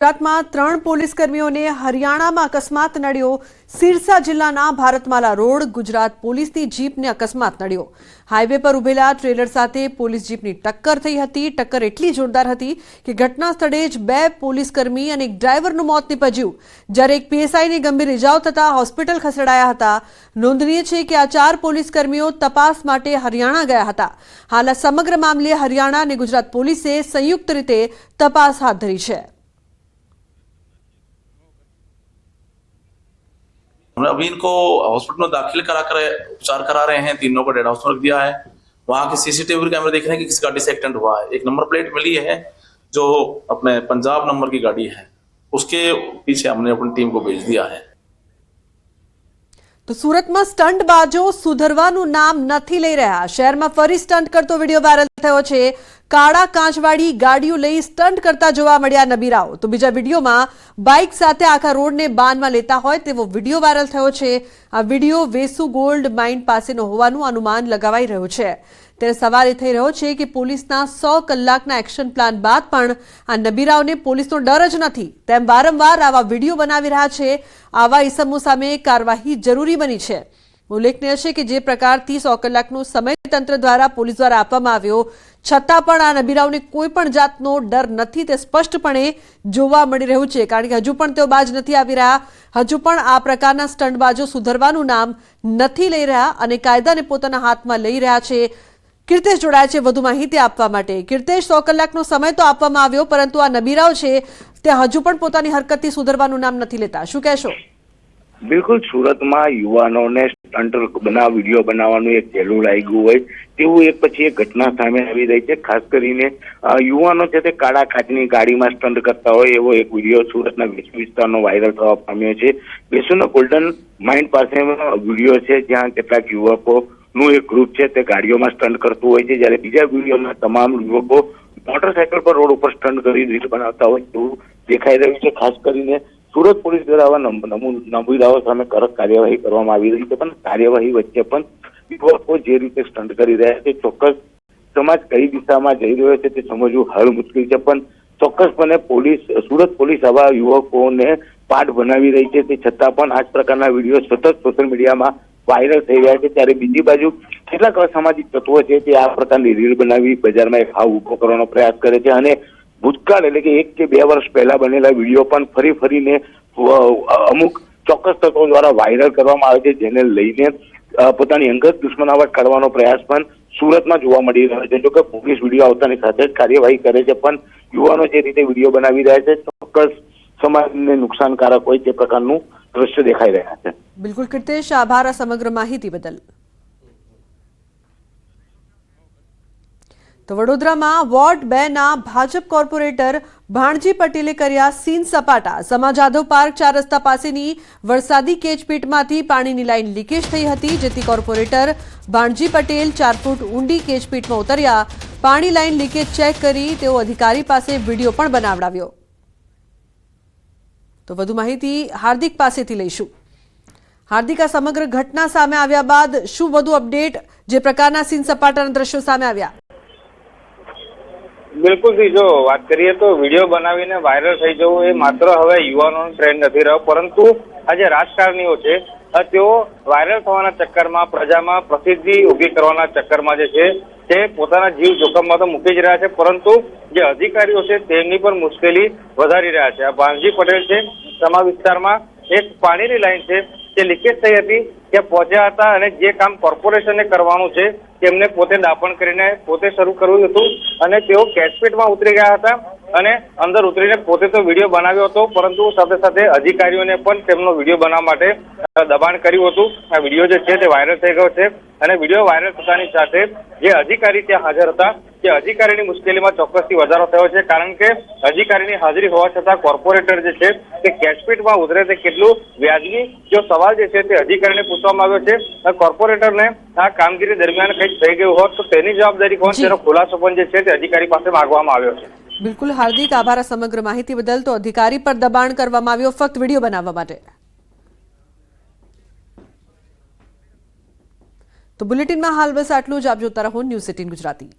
ગુજરાતમાં ત્રણ પોલીસ કર્મીઓને હરિયાણામાં અકસ્માત નડ્યો. સિરસા જિલ્લાના ભારતમાલા રોડ ગુજરાત પોલીસની જીપને અકસ્માત નડ્યો. હાઈવે પર ઉભેલા ટ્રેલર સાથે પોલીસ જીપની ટક્કર થઈ હતી. ટક્કર એટલી જોરદાર હતી કે ઘટના સ્થળે જ બે પોલીસ કર્મી અને એક ડ્રાઈવરનું મોત નીપજ્યું. જ્યારે એક પીએસઆઈને ગંભીર ઇજાઓ થતા હોસ્પિટલ ખસેડાયા હતા. નોંધનીય છે કે આ ચાર પોલીસ કર્મીઓ તપાસ માટે હરિયાણા ગયા હતા. હાલ આ સમગ્ર મામલે હરિયાણા અને ગુજરાત પોલીસે સંયુક્ત રીતે તપાસ હાથ ધરી છે. हमने अभी इनको हॉस्पिटल में दाखिल करा कर उपचार करा रहे हैं, तीनों को डेड हाउस में रख दिया है। वहाँ के सीसीटीवी कैमरे देख रहे हैं कि किस गाड़ी से एक्सीडेंट हुआ है। एक नंबर प्लेट मिली है जो अपने पंजाब नंबर की गाड़ी है। उसके पीछे हमने अपनी टीम को भेज दिया है। તો સુરતમાં સ્ટન્ટ બાજો સુધરવાનું નામ નથી લઈ રહ્યા. શહેરમાં ફરી સ્ટન્ટ કરતો વીડિયો વાયરલ થયો છે. કાળા કાચવાળી ગાડીઓ લઈ સ્ટન્ટ કરતા જોવા મળ્યા નબીરાઓ. તો બીજા વિડીયોમાં બાઇક સાથે આખા રોડને બાનમાં લેતા હોય તેવો વીડિયો વાયરલ થયો છે. આ વીડિયો વેસુ ગોલ્ડ માઇન્ડ પાસેનો હોવાનું અનુમાન લગાવાઈ રહ્યું છે. ત્યારે સવાલ એ થઈ રહ્યો છે કે પોલીસના સો કલાકના એક્શન પ્લાન બાદ પણ આ નબીરાઓને પોલીસનો ડર જ નથી. તેમ વારંવાર આવા વીડિયો બનાવી રહ્યા છે. આવા ઇસમો સામે કાર્યવાહી જરૂરી બની છે. ઉલ્લેખનીય છે કે જે પ્રકારથી સો કલાકનો સમય તંત્ર દ્વારા પોલીસ દ્વારા આપવામાં આવ્યો, છતાં પણ આ નબીરાઓને કોઈ પણ જાતનો ડર નથી તે સ્પષ્ટપણે જોવા મળી રહ્યું છે. કારણ કે હજુ પણ તેઓ બાજ નથી આવી રહ્યા. હજુ પણ આ પ્રકારના સ્ટંટબાજો સુધરવાનું નામ નથી લઈ રહ્યા અને કાયદાને પોતાના હાથમાં લઈ રહ્યા છે. કીર્તેશ જોડાયા છે વધુ માહિતી આપવા માટે. કીર્તેશ, સો કલાકનો સમય તો આપવામાં આવ્યો, પરંતુ આ નબીરાઓ છે, તે હજુ પણ પોતાની હરકતથી સુધરવાનું નામ નથી લેતા. શું કહેશો? બિલકુલ, સુરતમાં યુવાનોને સ્ટન્ટ બના વીડિયો બનાવવાનું એક પહેલું લાગ્યું હોય, તેવું એક પછી એક ઘટના સામે આવી રહી છે. ખાસ કરીને યુવાનો છે તે કાળા કાચની ગાડીમાં સ્ટન્ટ કરતા હોય, એવો એક વીડિયો સુરતના વિશ્વ વિસ્તારનો વાયરલ થવા પામ્યો છે. વેસુના ગોલ્ડન માઇન્ડ પાસે વીડિયો છે, જ્યાં કેટલાક યુવકો નું એક ગ્રુપ છે, તે ગાડીઓમાં સ્ટન્ટ કરતું હોય છે. જ્યારે બીજા વિડીયોમાં તમામ યુવકો મોટરસાયકલ પર રોડ ઉપર સ્ટન્ટ કરી, રીલ બનાવતા હોય તેવું દેખાઈ રહ્યું છે. ખાસ કરીને સુરત પોલીસ દ્વારા આવા નમ- નમૂ- નમૂનાઓ સામે કડક કાર્યવાહી કરવામાં આવી રહી છે. પણ કાર્યવાહી વચ્ચે પણ યુવકો જે રીતે સ્ટન્ટ કરી રહ્યા છે, ચોક્કસ સમાજ કઈ દિશામાં જઈ રહ્યો છે તે સમજવું હાલ મુશ્કેલ છે. પણ ચોક્કસપણે પોલીસ, સુરત પોલીસ આવા યુવકોને પાઠ બનાવી રહી છે. તે છતાં પણ આ જ પ્રકારના વીડિયો સતત સોશિયલ મીડિયામાં વાયરલ થઈ રહ્યા છે, ત્યારે બીજી બાજુ કેટલાક અસામાજિક તત્વો છે તે આ પ્રકારની રીલ બનાવી બજારમાં એક ભાવ ઊભો કરવાનો પ્રયાસ કરે છે અને ભૂતકાળ એટલે કે એક કે બે વર્ષ પહેલા બનેલા વીડિયો પણ ફરી ફરીને અમુક ચોક્કસ તત્વો દ્વારા વાયરલ કરવામાં આવે છે, જેને લઈને પોતાની અંગત દુશ્મનાવટ કાઢવાનો પ્રયાસ પણ સુરતમાં જોવા મળી રહ્યો છે. જોકે પોલીસ વીડિયો આવતાની સાથે જ કાર્યવાહી કરે છે, પણ યુવાનો જે રીતે વીડિયો બનાવી રહ્યા છે, ચોક્કસ સમાજને નુકસાનકારક હોય તે પ્રકારનું દ્રશ્ય દેખાઈ રહ્યા છે. બિલકુલ, કીર્તેશ, આભાર, આ સમગ્ર માહિતી બદલ. તો વડોદરામાં વોર્ડ બે ના ભાજપ કોર્પોરેટર ભાણજી પટેલે કર્યા સીન સપાટા. સમા જાધવ પાર્ક ચાર રસ્તા પાસેની વરસાદી કેચપીટમાંથી પાણીની લાઈન લીકેજ થઈ હતી, જેથી કોર્પોરેટર ભાણજી પટેલ ચાર ફૂટ ઊંડી કેચપીટમાં ઉતર્યા. પાણી લાઈન લીકેજ ચેક કરી તેઓ અધિકારી પાસે વીડિયો પણ બનાવડાવ્યો. તો વધુ માહિતી હાર્દિક પાસેથી લઈશું. હાર્દિક આ સમગ્ર ઘટના સામે આવ્યા બાદ શું વધુ અપડેટ? જે પ્રકારના સીન સપાટાના દ્રશ્યો સામે આવ્યા. બિલકુલથી જો વાત કરીએ તો વીડિયો બનાવીને વાયરલ થઈ જવું એ માત્ર હવે યુવાનોનો ટ્રેન્ડ નથી રહ્યો, પરંતુ આજે રાજકારણીઓ છે તેઓ વાયરલ થવાના ચક્કરમાં, પ્રજામાં પ્રસિદ્ધિ ઊભી કરવાના ચક્કરમાં જે છે, તે પોતાના જીવ જોખમમાં તો મૂકી જ રહ્યા છે, પરંતુ જે અધિકારીઓ છે તેમની પણ મુશ્કેલી વધારી રહ્યા છે. આ ભાનજી પટેલ છે સમા વિસ્તારમાં એક પાણીની લાઈન છે જે લીકેજ થઈ હતી, ત્યાં પહોંચ્યા હતા અને જે કામ કોર્પોરેશને કરવાનું છે, તેમને પોતે દાપણ કરીને પોતે શરૂ કરવું હતું અને તેઓ કેશપેટમાં ઉતરી ગયા હતા. અને અંદર ઉતરીને પોતે તો વીડિયો બનાવ્યો હતો પરંતુ સાથે સાથે અધિકારીઓને પણ તેમનો વીડિયો બનાવવા માટે દબાણ કર્યું હતું. આ વીડિયો જે છે તે વાયરલ થઈ ગયો છે. અને વીડિયો વાયરલ થતાની સાથે જે અધિકારી ત્યાં હાજર હતા તે અધિકારીની મુશ્કેલીમાં ચોક્કસથી વધારો થયો છે કારણ કે અધિકારીની હાજરી હોવા છતાં કોર્પોરેટર જે છે તે કેશપીટમાં ઉતરે તે કેટલું વ્યાજબી? જો સવાલ જે છે તે અધિકારીને પૂછવામાં આવ્યો છે કોર્પોરેટરને આ કામગીરી દરમિયાન કંઈક થઈ ગયું હોત તો તેની જવાબદારી કોણ? તેનો ખુલાસો પણ જે છે તે અધિકારી પાસે માંગવામાં આવ્યો છે. બિલકુલ હાર્દિક આભાર સમગ્ર માહિતી બદલ. તો અધિકારી પર દબાણ કરવામાં આવ્યો. ફક્ત વીડિયો બનાવવા માટે. તો બુલેટિનમાં હાલ બસ આટલું જ. આપ જોતા રહો ન્યૂઝ એટીન ગુજરાતી.